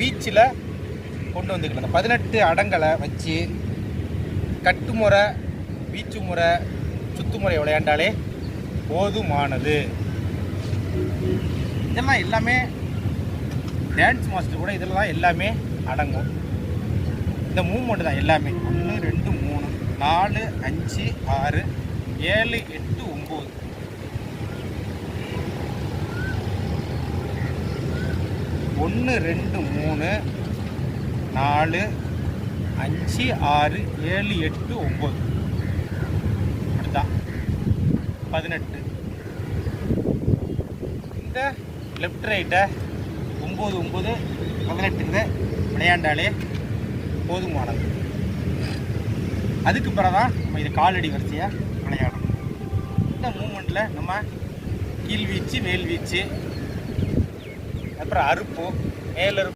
பீச்சில் கொண்டு வந்துக்கலாம் அந்த பதினெட்டு அடங்களை வச்சு கட்டுமுறை பீச்சு முறை சுத்துமுறை விளையாண்டாலே போதுமானது. இதெல்லாம் எல்லாமே டான்ஸ் மாஸ்டர் கூட இதில் தான் எல்லாமே அடங்கும். இந்த மூமெண்ட் தான் எல்லாமே. ஒன்று ரெண்டு மூணு நாலு அஞ்சு ஆறு ஏழு எட்டு ஒம்பது ஒன்று ரெண்டு மூணு நாலு அஞ்சு ஆறு ஏழு எட்டு ஒம்பது. அப்படிதான் பதினெட்டு. இந்த லெஃப்ட் ரைட்டை ஒம்பது ஒம்பது பதினெட்டுங்க விளையாண்டாலே போதுமானது அதுக்கு பிறகு தான் நம்ம இது காலடி வரிசையாக விளையாடணும். இந்த மூமெண்ட்டில் நம்ம கீழ் வீச்சு அப்புறம் அறுப்பு மேல்